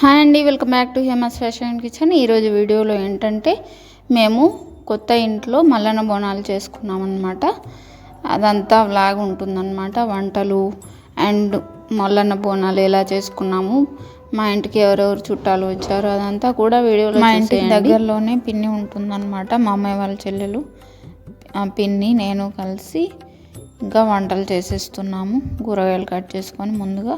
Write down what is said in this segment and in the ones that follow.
Hi అండి welcome back to Hema's fashion kitchen. ఈరోజు వీడియోలో ఏంటంటే మేము కొత్త ఇంట్లో మల్లన బోనాలు చేసుకున్నాం అనమాట అదంతా వ్లాగ్ ఉంటుందన్నమాట వంటలు అండ్ మల్లన్న బోనాలు ఎలా చేసుకున్నాము మా ఇంటికి ఎవరెవరు చుట్టాలు వచ్చారు అదంతా కూడా వీడియోలో మా ఇంటికి దగ్గరలోనే పిన్ని ఉంటుందన్నమాట మా అమ్మాయి వాళ్ళ చెల్లెలు. ఆ పిన్ని నేను కలిసి ఇంకా వంటలు చేసేస్తున్నాము కూరగాయలు కట్ చేసుకొని ముందుగా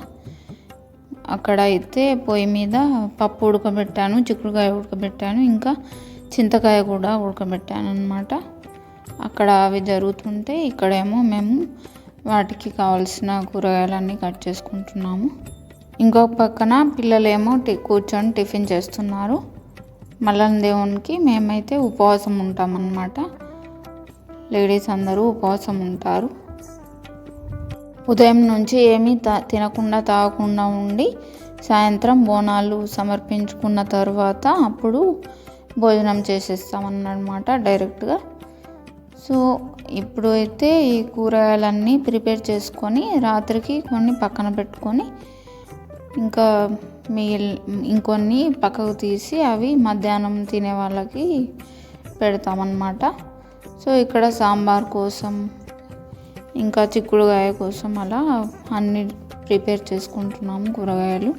అక్కడ అయితే పొయ్యి మీద పప్పు ఉడకబెట్టాను చిక్కుడుకాయ ఉడకబెట్టాను ఇంకా చింతకాయ కూడా ఉడకబెట్టాను అనమాట అక్కడ అవి జరుగుతుంటే ఇక్కడేమో మేము వాటికి కావాల్సిన కూరగాయలన్నీ కట్ చేసుకుంటున్నాము. ఇంకొక పక్కన పిల్లలేమో కూర్చొని టిఫిన్ చేస్తున్నారు. మల్లన్న దేవునికి మేమైతే ఉపవాసం ఉంటామన్నమాట. లేడీస్ అందరూ ఉపవాసం ఉంటారు. ఉదయం నుంచి ఏమీ తా తినకుండా తాగకుండా ఉండి సాయంత్రం బోనాలు సమర్పించుకున్న తర్వాత అప్పుడు భోజనం చేసేస్తామన్నమాట డైరెక్ట్గా. సో ఇప్పుడు అయితే ఈ కూరగాయలన్నీ ప్రిపేర్ చేసుకొని రాత్రికి కొన్ని పక్కన పెట్టుకొని ఇంకా మిగిలి ఇంకొన్ని పక్కకు తీసి అవి మధ్యాహ్నం తినే వాళ్ళకి పెడతామన్నమాట. సో ఇక్కడ సాంబార్ కోసం ఇంకా చిక్కుడుకాయ కోసం అలా అన్ని ప్రిపేర్ చేసుకుంటున్నాము కూరగాయలు.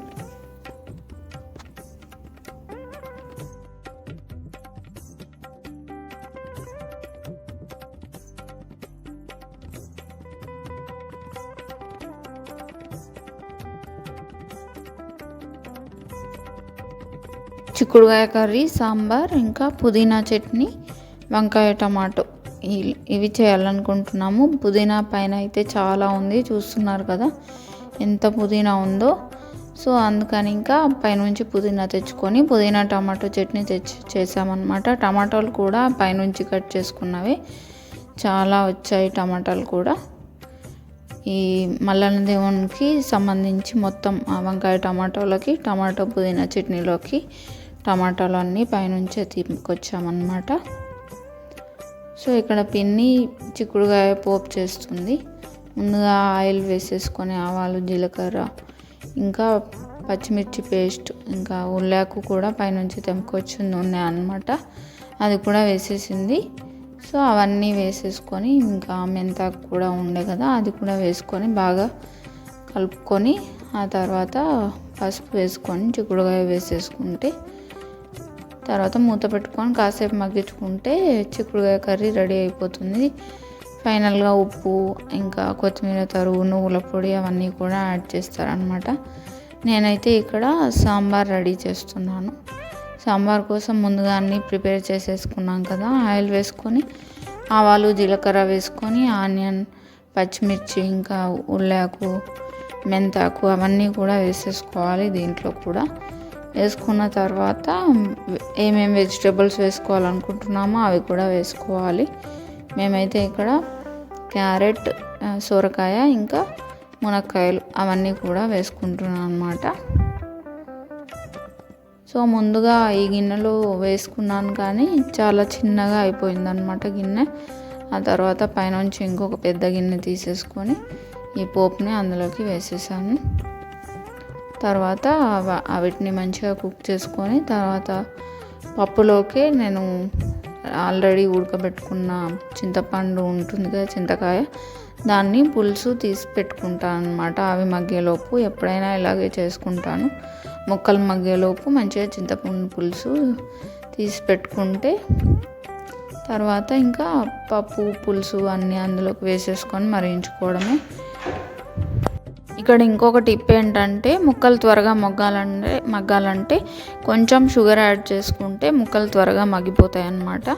చిక్కుడుకాయ కర్రీ సాంబార్ ఇంకా పుదీనా చట్నీ వంకాయ టమాటో. ఇవి చేయాలనుకుంటున్నాము. పుదీనా పైన అయితే చాలా ఉంది చూస్తున్నారు కదా. ఎంత పుదీనా ఉందో. సో అందుకని ఇంకా పైనుంచి పుదీనా తెచ్చుకొని పుదీనా టమాటో చట్నీ తెచ్చి చేసామన్నమాట. టమాటాలు కూడా పైనుంచి కట్ చేసుకున్నవి. చాలా వచ్చాయి టమాటాలు కూడా. ఈ మల్లన్న దేవునికి సంబంధించి మొత్తం ఆ వంకాయ టమాటోలకి టమాటో పుదీనా చట్నీలోకి టమాటాలు అన్నీ పైనుంచే తీసుకొచ్చామన్నమాట. సో ఇక్కడ పిన్ని చిక్కుడుకాయ పోపు చేస్తుంది. ముందుగా ఆయిల్ వేసేసుకొని ఆవాలు జీలకర్ర ఇంకా పచ్చిమిర్చి పేస్ట్ ఇంకా ఉల్లాకు కూడా పైనుంచి తెంపుకొచ్చింది నూనె అనమాట అది కూడా వేసేసింది. సో అవన్నీ వేసేసుకొని ఇంకా మెంతాకు కూడా ఉండే కదా అది కూడా వేసుకొని బాగా కలుపుకొని ఆ తర్వాత పసుపు వేసుకొని చిక్కుడుకాయ వేసేసుకుంటే తర్వాత మూత పెట్టుకొని కాసేపు మగ్గించుకుంటే చిక్కుడుకాయ కర్రీ రెడీ అయిపోతుంది. ఫైనల్గా ఉప్పు ఇంకా కొత్తిమీర తరువు నువ్వుల పొడి అవన్నీ కూడా యాడ్ చేస్తారనమాట నేనైతే ఇక్కడ సాంబార్ రెడీ చేస్తున్నాను. సాంబార్ కోసం ముందుగా అన్నీ ప్రిపేర్ చేసేసుకున్నాం కదా ఆయిల్ వేసుకొని ఆవాలు జీలకర్ర వేసుకొని ఆనియన్ పచ్చిమిర్చి ఇంకా ఉల్లాకు మెంతాకు అవన్నీ కూడా వేసేసుకోవాలి దీంట్లో కూడా. వేసుకున్న తర్వాత ఏమేమి వెజిటేబుల్స్ వేసుకోవాలనుకుంటున్నామో అవి కూడా వేసుకోవాలి. మేమైతే ఇక్కడ క్యారెట్ సొరకాయ ఇంకా మునక్కాయలు అవన్నీ కూడా వేసుకుంటున్నాను అనమాట సో ముందుగా ఈ గిన్నెలో వేసుకున్నాను కానీ చాలా చిన్నగా అయిపోయిందనమాట గిన్నె. ఆ తర్వాత పైనుంచి ఇంకొక పెద్ద గిన్నె తీసేసుకొని ఈ పోపుని అందులోకి వేసేసాను. తర్వాత వాటిని వీటిని మంచిగా కుక్ చేసుకొని తర్వాత పప్పులోకి నేను ఆల్రెడీ ఉడకబెట్టుకున్న చింతపండు ఉంటుంది కదా చింతకాయ. దాన్ని పులుసు తీసి పెట్టుకుంటాను అనమాట అవి మగ్గేలోపు ఎప్పుడైనా ఇలాగే చేసుకుంటాను. ముక్కలు మగ్గేలోపు మంచిగా చింతపండు పులుసు తీసి పెట్టుకుంటే తర్వాత ఇంకా పప్పు పులుసు అన్నీ అందులోకి వేసేసుకొని మరిగించుకోవడమే. ఇక్కడ ఇంకొక టిప్ ఏంటంటే ముక్కలు త్వరగా మొగ్గాలంటే మగ్గాలంటే కొంచెం షుగర్ యాడ్ చేసుకుంటే ముక్కలు త్వరగా మగ్గిపోతాయి అన్నమాట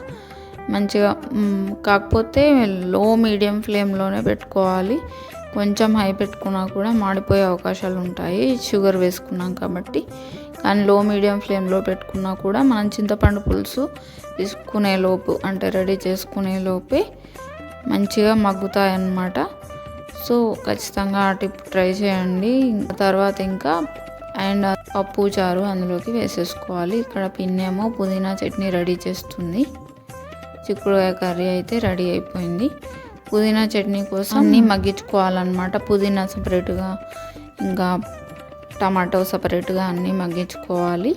మంచిగా కాకపోతే లో మీడియం ఫ్లేమ్లోనే పెట్టుకోవాలి. కొంచెం హై పెట్టుకున్నా కూడా మాడిపోయే అవకాశాలు ఉంటాయి షుగర్ వేసుకున్నాం కాబట్టి. కానీ లో మీడియం ఫ్లేమ్లో పెట్టుకున్నా కూడా మనం చింతపండు పులుసు తీసుకునే లోపు అంటే రెడీ చేసుకునే లోపే మంచిగా మగ్గుతాయి అన్నమాట సో ఖచ్చితంగా ఆ టిప్ ట్రై చేయండి. ఇంకా తర్వాత ఇంకా అండ్ పప్పు చారు అందులోకి వేసేసుకోవాలి. ఇక్కడ పిన్నేమో పుదీనా చట్నీ రెడీ చేస్తుంది. చిక్కుడుకాయ కర్రీ అయితే రెడీ అయిపోయింది. పుదీనా చట్నీ కోసం అన్నీ మగ్గించుకోవాలన్నమాట. పుదీనా సపరేట్గా ఇంకా టమాటో సపరేట్గా అన్నీ మగ్గించుకోవాలి.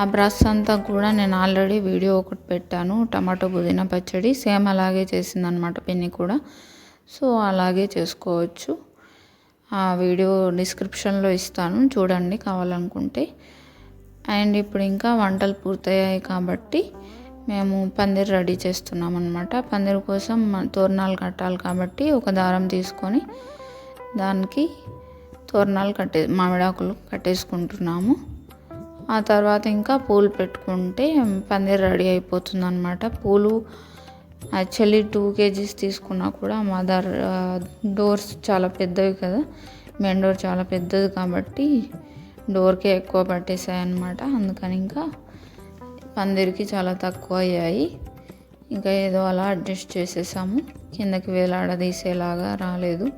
ఆ బ్రష్ అంతా కూడా నేను ఆల్రెడీ వీడియో ఒకటి పెట్టాను. టమాటో పుదీనా పచ్చడి సేమ్ అలాగే చేసిందనమాట పిన్ని కూడా. సో అలాగే చేసుకోవచ్చు. ఆ వీడియో డిస్క్రిప్షన్లో ఇస్తాను. చూడండి కావాలనుకుంటే. అండ్ ఇప్పుడు ఇంకా వంటలు పూర్తయ్యాయి కాబట్టి మేము పందిర్ రెడీ చేస్తున్నాం అనమాట పందిర్ కోసం తోరణాలు కట్టాలి కాబట్టి ఒక దారం తీసుకొని దానికి తోరణాలు కట్టే మామిడాకులు కట్టేసుకుంటున్నాము. ఆ తర్వాత ఇంకా పూలు పెట్టుకుంటే పందిర్ రెడీ అయిపోతుంది అనమాట పూలు యాక్చువల్లీ టూ కేజీస్ తీసుకున్నా కూడా మదర్ డోర్స్ చాలా పెద్దవి కదా. మెయిన్ డోర్ చాలా పెద్దది కాబట్టి డోర్కే ఎక్కువ పట్టేసాయి అనమాట అందుకని ఇంకా పందిరికి చాలా తక్కువ అయ్యాయి ఇంకా ఏదో అలా అడ్జస్ట్ చేసేసాము. కిందకి వేలాడదీసేలాగా రాలేదు.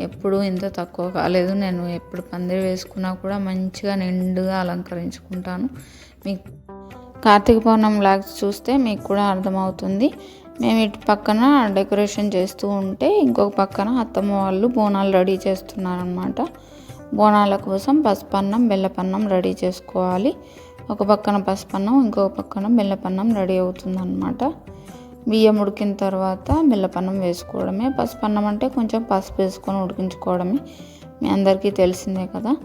ఎప్పుడు ఇంత తక్కువ కాలేదు. నేను ఎప్పుడు పందిరి వేసుకున్నా కూడా మంచిగా నిండుగా అలంకరించుకుంటాను. మీకు కార్తీక పౌర్ణం లాగ్స్ చూస్తే మీకు కూడా అర్థమవుతుంది. మేము ఇటు పక్కన డెకరేషన్ చేస్తూ ఉంటే ఇంకొక పక్కన అత్తమ్మ వాళ్ళు బోనాలు రెడీ చేస్తున్నారనమాట బోనాల కోసం పసుపన్నం బెల్లపన్నం రెడీ చేసుకోవాలి. ఒక పక్కన పసుపన్నం ఇంకొక పక్కన బెల్లపన్నం రెడీ అవుతుందన్నమాట. బియ్యం ఉడికిన తర్వాత బెల్లపన్నం వేసుకోవడమే. పసుపన్నం అంటే కొంచెం పసుపు వేసుకొని ఉడికించుకోవడమే. మీ అందరికీ తెలిసిందే కదా.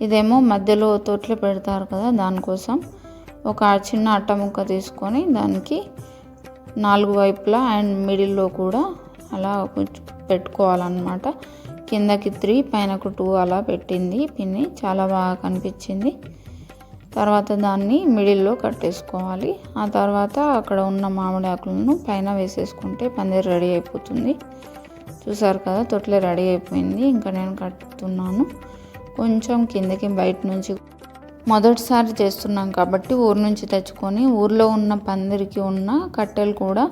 ఇదేమో మధ్యలో తొట్లు పెడతారు కదా దానికోసం. ఒక చిన్న అట్ట ముక్క తీసుకొని దానికి నాలుగు వైపులా అండ్ మిడిల్లో కూడా అలా పెట్టుకోవాలన్నమాట. కిందకి త్రీ పైనకు టూ అలా పెట్టింది. పిన్ని చాలా బాగా కనిపించింది. తర్వాత దాన్ని మిడిల్లో కట్టేసుకోవాలి. ఆ తర్వాత అక్కడ ఉన్న మామిడి ఆకులను పైన వేసేసుకుంటే పందిరి రెడీ అయిపోతుంది. చూసారు కదా తొట్లే రెడీ అయిపోయింది. ఇంకా నేను కట్టుతున్నాను. కొంచెం కిందకి బయట నుంచి మొదటిసారి చేస్తున్నాం కాబట్టి ఊరు నుంచి తెచ్చుకొని ఊర్లో ఉన్న పందిరికి ఉన్న కట్టెలు కూడా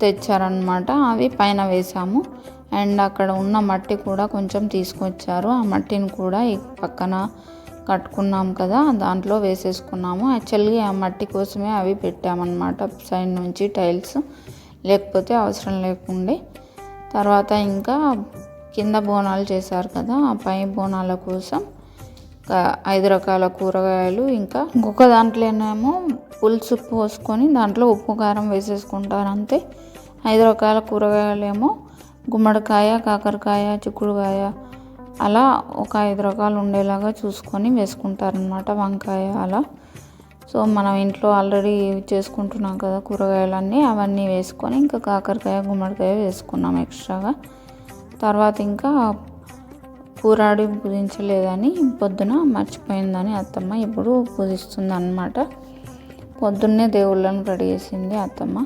తెచ్చారనమాట అవి పైన వేసాము అండ్ అక్కడ ఉన్న మట్టి కూడా కొంచెం తీసుకొచ్చారు. ఆ మట్టిని కూడా ఈ పక్కన కట్టుకున్నాం కదా దాంట్లో వేసేసుకున్నాము. యాక్చువల్లీ ఆ మట్టి కోసమే అవి పెట్టామన్నమాట. సైడ్ నుంచి టైల్స్ లేకపోతే అవసరం లేకుండే. తర్వాత ఇంకా కింద బోనాలు చేశారు కదా ఆ పై బోనాల కోసం ఐదు రకాల కూరగాయలు ఇంకా ఇంకొక దాంట్లోనేమో పులుసు పోసుకొని దాంట్లో ఉప్పు కారం వేసేసుకుంటారు అంతే. ఐదు రకాల కూరగాయలేమో గుమ్మడికాయ కాకరకాయ చిక్కుడుకాయ అలా ఒక ఐదు రకాలు ఉండేలాగా చూసుకొని వేసుకుంటారనమాట వంకాయ అలా. సో మనం ఇంట్లో ఆల్రెడీ చేసుకుంటున్నాం కదా కూరగాయలన్నీ అవన్నీ వేసుకొని ఇంకా కాకరకాయ గుమ్మడికాయ వేసుకున్నాం ఎక్స్ట్రాగా. తర్వాత ఇంకా కూరాడి పూజించలేదని పొద్దున మర్చిపోయిందని అత్తమ్మ ఇప్పుడు పూజిస్తుంది అనమాట పొద్దున్నే దేవుళ్ళను రెడీ చేసింది అత్తమ్మ.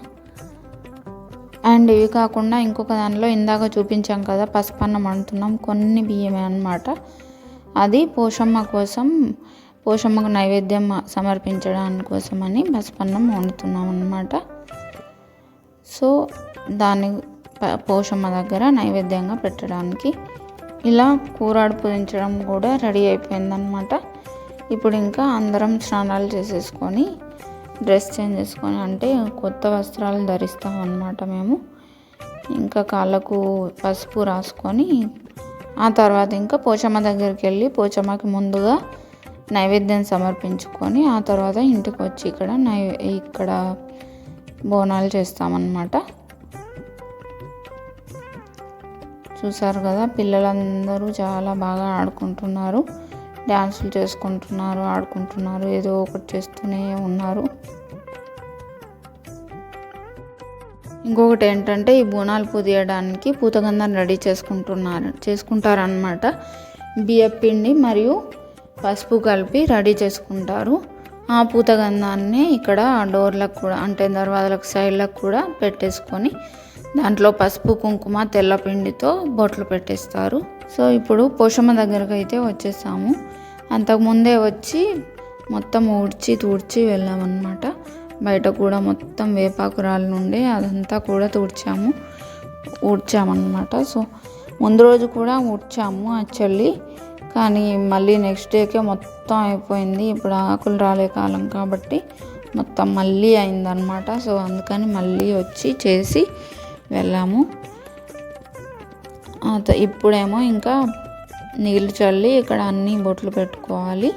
అండ్ ఇవి కాకుండా ఇంకొక దానిలో ఇందాక చూపించాం కదా పసుపన్నం అంటున్నాం కొన్ని బియ్యమే అనమాట అది పోషమ్మ కోసం పోషమ్మకు నైవేద్యం సమర్పించడానికి కోసమని పసుపన్నం వండుతున్నాం అనమాట సో దాన్ని పోషమ్మ దగ్గర నైవేద్యంగా పెట్టడానికి ఇలా కూరాడు పూజించడం కూడా రెడీ అయిపోయిందనమాట ఇప్పుడు ఇంకా అందరం స్నానాలు చేసేసుకొని డ్రెస్ చేంజ్ చేసుకొని అంటే కొత్త వస్త్రాలు ధరిస్తాం అన్నమాట మేము. ఇంకా కాళ్ళకు పసుపు రాసుకొని ఆ తర్వాత ఇంకా పోచమ్మ దగ్గరికి వెళ్ళి పోచమ్మకి ముందుగా నైవేద్యం సమర్పించుకొని ఆ తర్వాత ఇంటికి వచ్చి ఇక్కడ నై ఇక్కడ బోనాలు చేస్తామన్నమాట. చూసారు కదా పిల్లలందరూ చాలా బాగా ఆడుకుంటున్నారు. డ్యాన్సులు చేసుకుంటున్నారు ఆడుకుంటున్నారు ఏదో ఒకటి చేస్తూనే ఉన్నారు. ఇంకొకటి ఏంటంటే ఈ బోనాలు పూదియడానికి పూతగంధం రెడీ చేసుకుంటున్నారు చేసుకుంటారనమాట బియ్యపిండి మరియు పసుపు కలిపి రెడీ చేసుకుంటారు. ఆ పూతగంధాన్ని ఇక్కడ డోర్లకు కూడా అంటే దర్వాజలకు సైడ్లకు కూడా పెట్టేసుకొని దాంట్లో పసుపు కుంకుమ తెల్లపిండితో బొట్లు పెట్టేస్తారు. సో ఇప్పుడు పోషమ్మ దగ్గరకు అయితే వచ్చేసాము అంతకుముందే వచ్చి మొత్తం ఊడ్చి తూడ్చి వెళ్ళామన్నమాట. బయట కూడా మొత్తం వేపాకురాలు నుండి అదంతా కూడా తుడిచాము. ఊడ్చామన్నమాట. సో ముందు రోజు కూడా ఊడ్చాము యాక్చువల్లీ. కానీ మళ్ళీ నెక్స్ట్ డేకే మొత్తం అయిపోయింది. ఇప్పుడు ఆకులు రాలే కాలం కాబట్టి మొత్తం మళ్ళీ అయిందనమాట సో అందుకని మళ్ళీ వచ్చి చేసి వెళ్ళాము. ఇప్పుడేమో ఇంకా నీళ్ళు చల్లి ఇక్కడ అన్ని బొట్లు పెట్టుకోవాలి.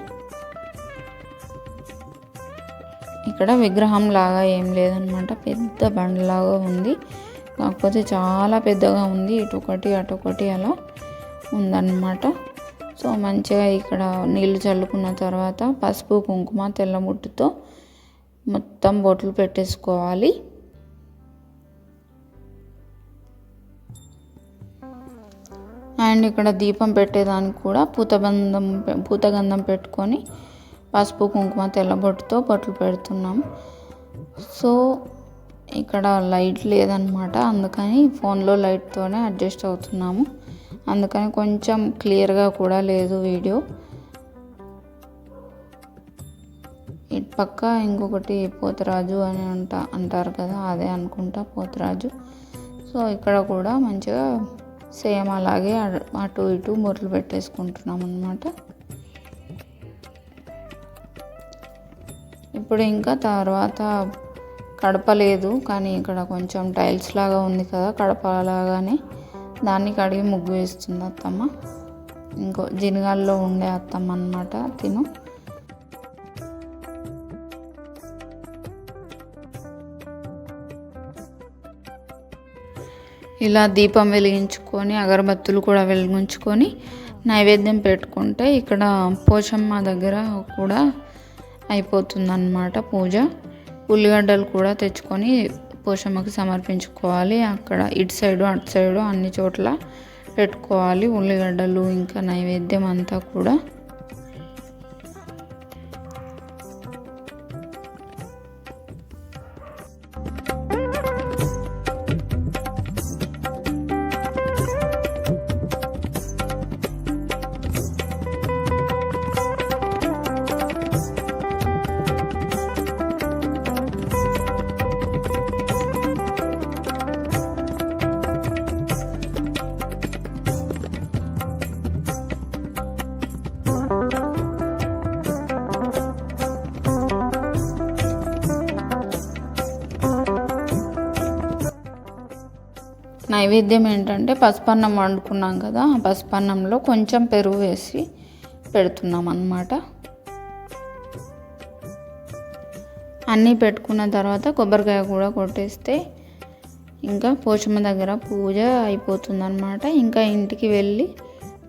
ఇక్కడ విగ్రహం లాగా ఏం లేదనమాట. పెద్ద బండలాగా ఉంది. కాకపోతే చాలా పెద్దగా ఉంది. ఇటొకటి అటొకటి అలా ఉందన్నమాట సో మంచిగా ఇక్కడ నీళ్ళు చల్లుకున్న తర్వాత పసుపు కుంకుమ తెల్లముట్టుతో మొత్తం బొట్లు పెట్టేసుకోవాలి. అండ్ ఇక్కడ దీపం పెట్టేదానికి కూడా పూతబంధం పూతగంధం పెట్టుకొని పసుపు కుంకుమ తెల్లబొట్టుతో బొట్లు పెడుతున్నాం. సో ఇక్కడ లైట్ లేదనమాట. అందుకని ఫోన్లో లైట్తోనే అడ్జస్ట్ అవుతున్నాము. అందుకని కొంచెం క్లియర్గా కూడా లేదు వీడియో. ఇటు పక్క ఇంకొకటి పోతరాజు అని అంట అంటారు కదా అదే అనుకుంటా పోతరాజు. సో ఇక్కడ కూడా మంచిగా సేమ్ అలాగే అటు ఇటు మురలు పెట్టేసుకుంటున్నాం అనమాట ఇప్పుడు ఇంకా తర్వాత కడప లేదు కానీ ఇక్కడ కొంచెం టైల్స్ లాగా ఉంది కదా కడప లాగానే దాన్ని కడిగి ముగ్గు వేస్తుంది అత్తమ్మ. ఇంకో జినగాల్లో ఉండే అత్తమ్మ అనమాట తిను. ఇలా దీపం వెలిగించుకొని అగరబత్తులు కూడా వెలిగించుకొని నైవేద్యం పెట్టుకుంటే ఇక్కడ పోచమ్మ దగ్గర కూడా అయిపోతుందన్నమాట పూజ. ఉల్లిగడ్డలు కూడా తెచ్చుకొని పోషమ్మకి సమర్పించుకోవాలి. అక్కడ ఇటు సైడు అటు సైడు అన్ని చోట్ల పెట్టుకోవాలి. ఉల్లిగడ్డలు ఇంకా నైవేద్యం అంతా కూడా నైవేద్యం ఏంటంటే పసుపన్నం వండుకున్నాం కదా ఆ పసుపన్నంలో కొంచెం పెరుగు వేసి పెడుతున్నాం అన్నమాట. అన్నీ పెట్టుకున్న తర్వాత కొబ్బరికాయ కూడా కొట్టేస్తే ఇంకా పోచమ్మ దగ్గర పూజ అయిపోతుందన్నమాట. ఇంకా ఇంటికి వెళ్ళి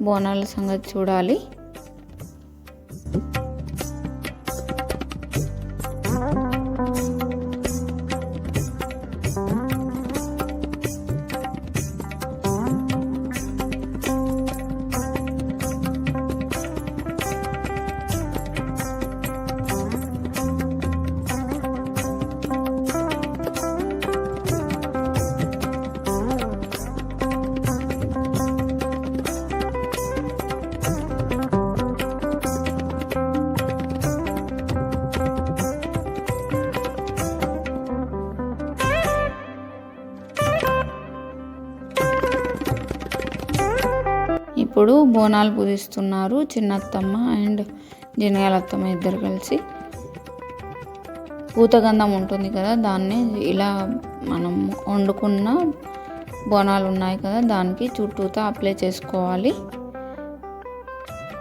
బోనాల సంగతి చూడాలి. ఇప్పుడు బోనాలు పూజిస్తున్నారు చిన్నత్తమ్మ అండ్ జినయాలత్తమ్మ ఇద్దరు కలిసి. పూతగంధం ఉంటుంది కదా దాన్ని ఇలా మనం వండుకున్న బోనాలు ఉన్నాయి కదా దానికి చుట్టూతా అప్లై చేసుకోవాలి.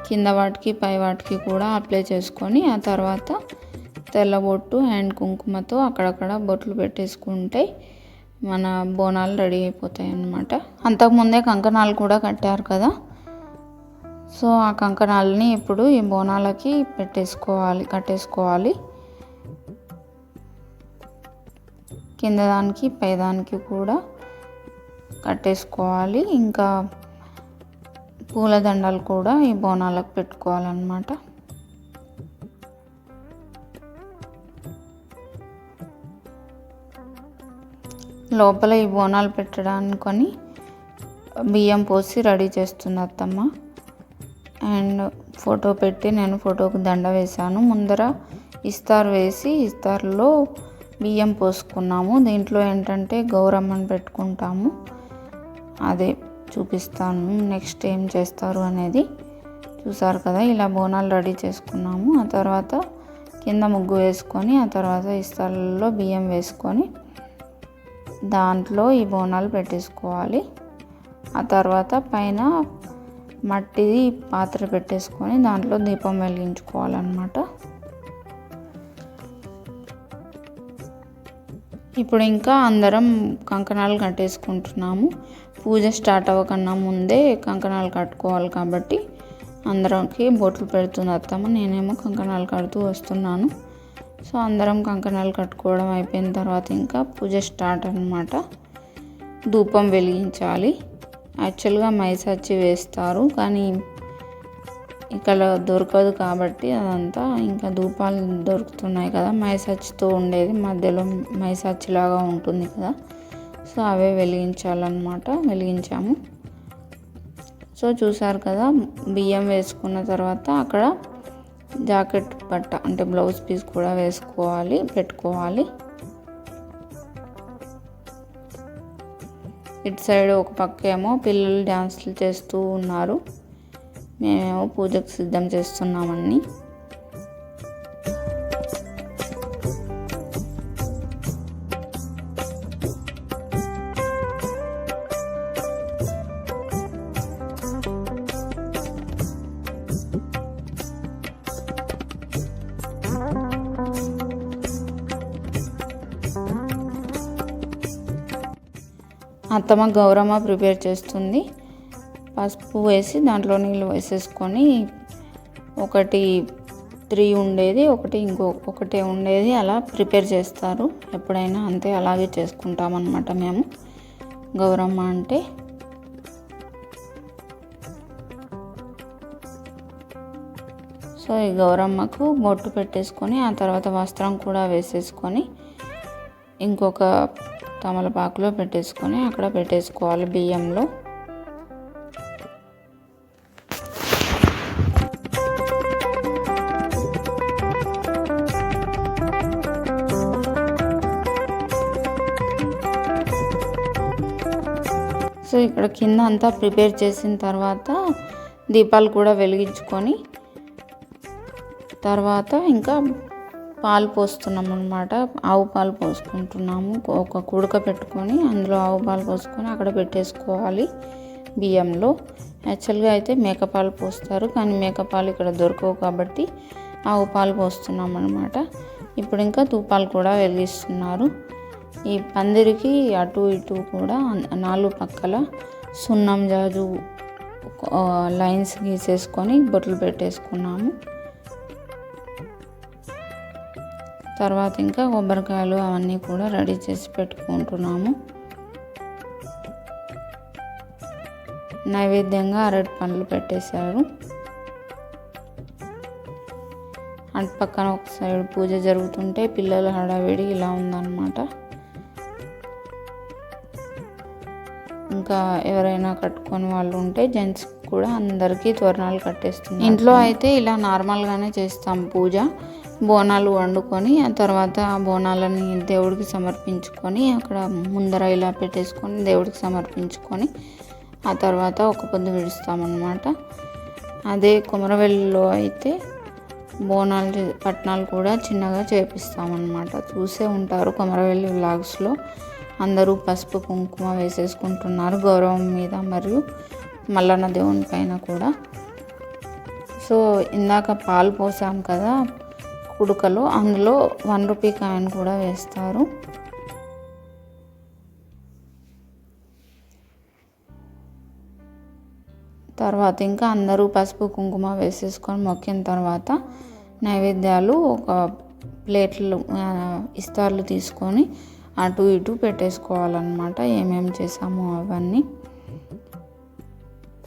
కింద వాటికి పై వాటికి కూడా అప్లై చేసుకొని ఆ తర్వాత తెల్లబొట్టు అండ్ కుంకుమతో అక్కడక్కడ బొట్లు పెట్టేసుకుంటే మన బోనాలు రెడీ అయిపోతాయి అన్నమాట అంతకుముందే కంకణాలు కూడా కట్టారు కదా. సో ఆ కంకణాలని ఇప్పుడు ఈ బోనాలకి పెట్టేసుకోవాలి కట్టేసుకోవాలి. కింద దానికి పైదానికి కూడా కట్టేసుకోవాలి. ఇంకా పూలదండలు కూడా ఈ బోనాలకు పెట్టుకోవాలన్నమాట. లోపల ఈ బోనాలు పెట్టడానికి బియ్యం పోసి రెడీ చేస్తుంది అత్తమ్మ. అండ్ ఫోటో పెట్టి నేను ఫోటోకి దండ వేశాను. ముందర ఇస్తార్ వేసి ఇస్తార్లో బియ్యం పోసుకున్నాము. దీంట్లో ఏంటంటే గౌరమ్మని పెట్టుకుంటాము. అదే చూపిస్తాను. నెక్స్ట్ ఏం చేస్తారు అనేది చూసారు కదా ఇలా బోనాలు రెడీ చేసుకున్నాము. ఆ తర్వాత కింద ముగ్గు వేసుకొని ఆ తర్వాత ఇస్తార్లలో బియ్యం వేసుకొని దాంట్లో ఈ బోనాలు పెట్టేసుకోవాలి. ఆ తర్వాత పైన మట్టిది పాత్ర పెట్టేసుకొని దాంట్లో దీపం వెలిగించుకోవాలన్నమాట. ఇప్పుడు ఇంకా అందరం కంకణాలు కట్టేసుకుంటున్నాము. పూజ స్టార్ట్ అవ్వకన్నా ముందే కంకణాలు కట్టుకోవాలి కాబట్టి అందరికి బొట్లు పెడుతుంది అత్తమ్మ. నేనేమో కంకణాలు కడుతూ వస్తున్నాను. సో అందరం కంకణాలు కట్టుకోవడం అయిపోయిన తర్వాత ఇంకా పూజ స్టార్ట్ అనమాట ధూపం వెలిగించాలి. యాక్చువల్గా మైసచ్చి వేస్తారు కానీ ఇక్కడ దొరకదు కాబట్టి అదంతా. ఇంకా ధూపాలు దొరుకుతున్నాయి కదా మైసచ్చితో ఉండేది. మధ్యలో మైసచ్చిలాగా ఉంటుంది కదా. సో అవే వెలిగించాలన్నమాట. వెలిగించాము. సో చూసారు కదా బియ్యం వేసుకున్న తర్వాత అక్కడ జాకెట్ బట్ట అంటే బ్లౌజ్ పీస్ కూడా వేసుకోవాలి పెట్టుకోవాలి. ఇటు సైడ్ ఒక పక్క ఏమో పిల్లలు డ్యాన్సులు చేస్తూ ఉన్నారు. మేమేమో పూజకు సిద్ధం చేస్తున్నామని అత్తమ్మ గౌరమ్మ ప్రిపేర్ చేస్తుంది. పసుపు వేసి దాంట్లో నీళ్ళు వేసేసుకొని ఒకటి త్రీ ఉండేది ఒకటి ఇంకో ఒకటే ఉండేది అలా ప్రిపేర్ చేస్తారు. ఎప్పుడైనా అంతే అలాగే చేసుకుంటామన్నమాట మేము. గౌరమ్మ అంటే సో ఈ గౌరమ్మకు బొట్టు పెట్టేసుకొని ఆ తర్వాత వస్త్రం కూడా వేసేసుకొని ఇంకొక తమలపాకులో పెట్టేసుకొని అక్కడ పెట్టేసుకోవాలి బియ్యంలో. సో ఇక్కడ కింద అంతా ప్రిపేర్ చేసిన తర్వాత దీపాలు కూడా వెలిగించుకొని తర్వాత ఇంకా పాలు పోస్తున్నాం అనమాట ఆవు పాలు పోసుకుంటున్నాము. ఒక కుడక పెట్టుకొని అందులో ఆవు పాలు పోసుకొని అక్కడ పెట్టేసుకోవాలి బియ్యంలో. యాక్చువల్గా అయితే మేకపాలు పోస్తారు. కానీ మేకపాలు ఇక్కడ దొరకవు కాబట్టి ఆవు పాలు పోస్తున్నాం అనమాట ఇప్పుడు ఇంకా తూపాలు కూడా వెలిగిస్తున్నారు. ఈ పందిరికి అటు ఇటు కూడా నాలుగు పక్కల సున్నం జాజు లైన్స్ గీసేసుకొని బొట్లు పెట్టేసుకున్నాము. తర్వాత ఇంకా కొబ్బరికాయలు అవన్నీ కూడా రెడీ చేసి పెట్టుకుంటున్నాము. నైవేద్యంగా అరటి పండ్లు పెట్టేశారు. అటు పక్కన ఒక సైడ్ పూజ జరుగుతుంటే పిల్లల హడావిడి ఇలా ఉందన్నమాట. ఇంకా ఎవరైనా కట్టుకొని వాళ్ళు ఉంటే జెంట్స్ కూడా అందరికీ తోరణాలు కట్టేస్తుంది ఇంట్లో అయితే ఇలా నార్మల్గానే చేస్తాం పూజ. బోనాలు వండుకొని ఆ తర్వాత ఆ బోనాలని దేవుడికి సమర్పించుకొని అక్కడ ముందర ఇలా పెట్టేసుకొని దేవుడికి సమర్పించుకొని ఆ తర్వాత ఒక పొద్దు విడుస్తామన్నమాట. అదే కుమరవెల్లిలో అయితే బోనాలు పట్నాలు కూడా చిన్నగా చేపిస్తామన్నమాట. చూసే ఉంటారు కొమరవెల్లి వ్లాగ్స్లో. అందరూ పసుపు కుంకుమ వేసేసుకుంటున్నారు గౌరవం మీద మరియు మల్లన్న దేవుని పైన కూడా. సో ఇందాక పాలు పోసాం కదా ఉడకలు అందులో వన్ రూపీ కాయిన్ కూడా వేస్తారు. తర్వాత ఇంకా అందరూ పసుపు కుంకుమ వేసేసుకొని మొక్కిన తర్వాత నైవేద్యాలు ఒక ప్లేట్లు ఇస్తార్లు తీసుకొని అటు ఇటు పెట్టేసుకోవాలన్నమాట ఏమేమి చేసామో అవన్నీ.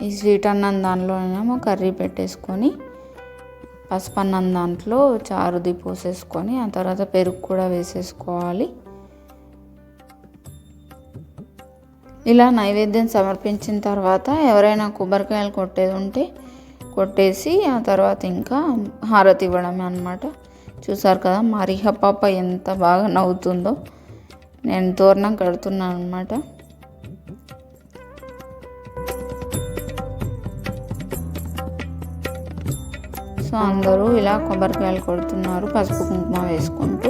ఈ స్వీట్ అన్నం దానిలోనేమో కర్రీ పెట్టేసుకొని పసుపు అన్నం దాంట్లో చారుది పోసేసుకొని ఆ తర్వాత పెరుగు కూడా వేసేసుకోవాలి. ఇలా నైవేద్యం సమర్పించిన తర్వాత ఎవరైనా కొబ్బరికాయలు కొట్టేది ఉంటే కొట్టేసి ఆ తర్వాత ఇంకా హారతి ఇవ్వడమే అనమాట చూసారు కదా మా రిహ పాప ఎంత బాగా నవ్వుతుందో. నేను తోరణం కడుతున్నాను అనమాట సో అందరూ ఇలా కొబ్బరికాయలు కొడుతున్నారు పసుపు కుంకుమ వేసుకుంటూ.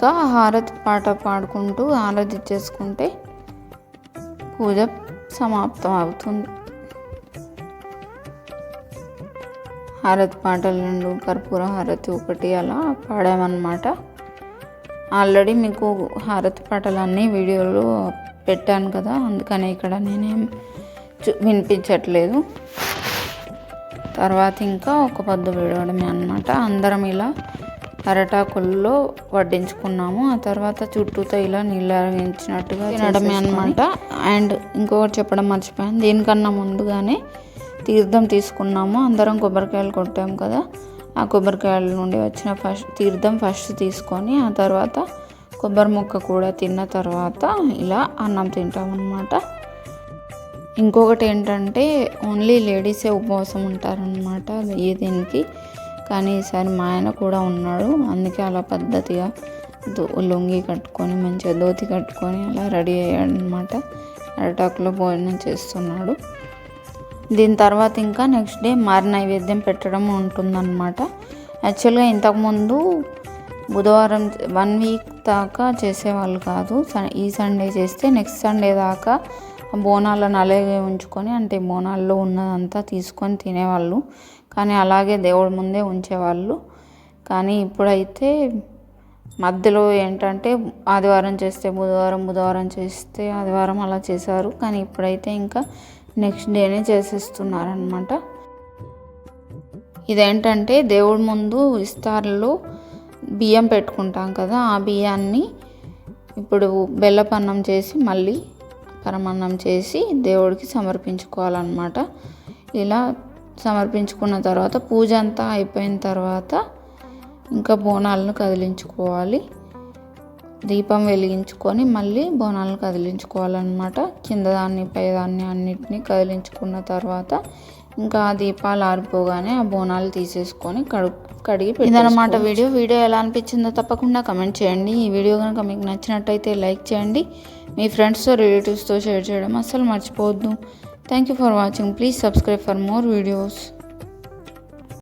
ఇంకా హారతి పాట పాడుకుంటూ హారతి చేసుకుంటే పూజ సమాప్తం అవుతుంది. హారతి పాటలు రెండు కర్పూర హారతి ఒకటి అలా పాడామన్నమాట. ఆల్రెడీ మీకు హారతి పాటలు అన్నీ వీడియోలు పెట్టాను కదా అందుకని ఇక్కడ నేనేం వినిపించట్లేదు. తర్వాత ఇంకా ఒక పొద్దు విడవడమే అనమాట అందరం ఇలా అరటాకుల్లో వడ్డించుకున్నాము. ఆ తర్వాత చుట్టూతో ఇలా నీళ్ళగించినట్టుగా తినడమే అనమాట అండ్ ఇంకొకటి చెప్పడం మర్చిపోయాను. దీనికన్నా ముందుగానే తీర్థం తీసుకున్నాము. అందరం కొబ్బరికాయలు కొట్టాము కదా. ఆ కొబ్బరికాయల నుండి వచ్చిన ఫస్ట్ తీర్థం ఫస్ట్ తీసుకొని ఆ తర్వాత కొబ్బరి ముక్క కూడా తిన్న తర్వాత ఇలా అన్నం తింటాం అన్నమాట ఇంకొకటి ఏంటంటే ఓన్లీ లేడీసే ఉపవాసం ఉంటారనమాట ఏ దీనికి? కానీ ఈసారి మా ఆయన కూడా ఉన్నాడు. అందుకే అలా పద్ధతిగా లొంగి కట్టుకొని మంచిగా దోతి కట్టుకొని అలా రెడీ అయ్యాడు అనమాట అరటాకులో భోజనం చేస్తున్నాడు. దీని తర్వాత ఇంకా నెక్స్ట్ డే మారి నైవేద్యం పెట్టడం ఉంటుందన్నమాట. యాక్చువల్గా ఇంతకుముందు బుధవారం వన్ వీక్ దాకా చేసేవాళ్ళు కాదు. ఈ సండే చేస్తే నెక్స్ట్ సండే దాకా బోనాలను అలాగే ఉంచుకొని అంటే బోనాల్లో ఉన్నదంతా తీసుకొని తినేవాళ్ళు. కానీ అలాగే దేవుడి ముందే ఉంచేవాళ్ళు. కానీ ఇప్పుడైతే మధ్యలో ఏంటంటే ఆదివారం చేస్తే బుధవారం బుధవారం చేస్తే ఆదివారం అలా చేశారు. కానీ ఇప్పుడైతే ఇంకా నెక్స్ట్ డేనే చేసేస్తున్నారనమాట ఇదేంటంటే దేవుడి ముందు ఇస్తారులో బియ్యం పెట్టుకుంటాం కదా ఆ బియ్యాన్ని ఇప్పుడు బెల్లపన్నం చేసి మళ్ళీ పరమాన్నం చేసి దేవుడికి సమర్పించుకోవాలన్నమాట. ఇలా సమర్పించుకున్న తర్వాత పూజ అంతా అయిపోయిన తర్వాత ఇంకా బోనాలను కదిలించుకోవాలి. దీపం వెలిగించుకొని మళ్ళీ బోనాలను కదిలించుకోవాలన్నమాట. కింద దాన్ని పైదాన్ని అన్నిటినీ కదిలించుకున్న తర్వాత ఇంకా ఆ దీపాలు ఆరిపోగానే ఆ బోనాలు తీసేసుకొని కడుగు కడిగి ఇదనమాట వీడియో. వీడియో ఎలా అనిపించిందో తప్పకుండా కమెంట్ చేయండి. ఈ వీడియో కనుక మీకు నచ్చినట్టయితే లైక్ చేయండి. మీ ఫ్రెండ్స్తో రిలేటివ్స్తో షేర్ చేయడం అస్సలు మర్చిపోవద్దు. Thank you for watching. Please subscribe for more videos.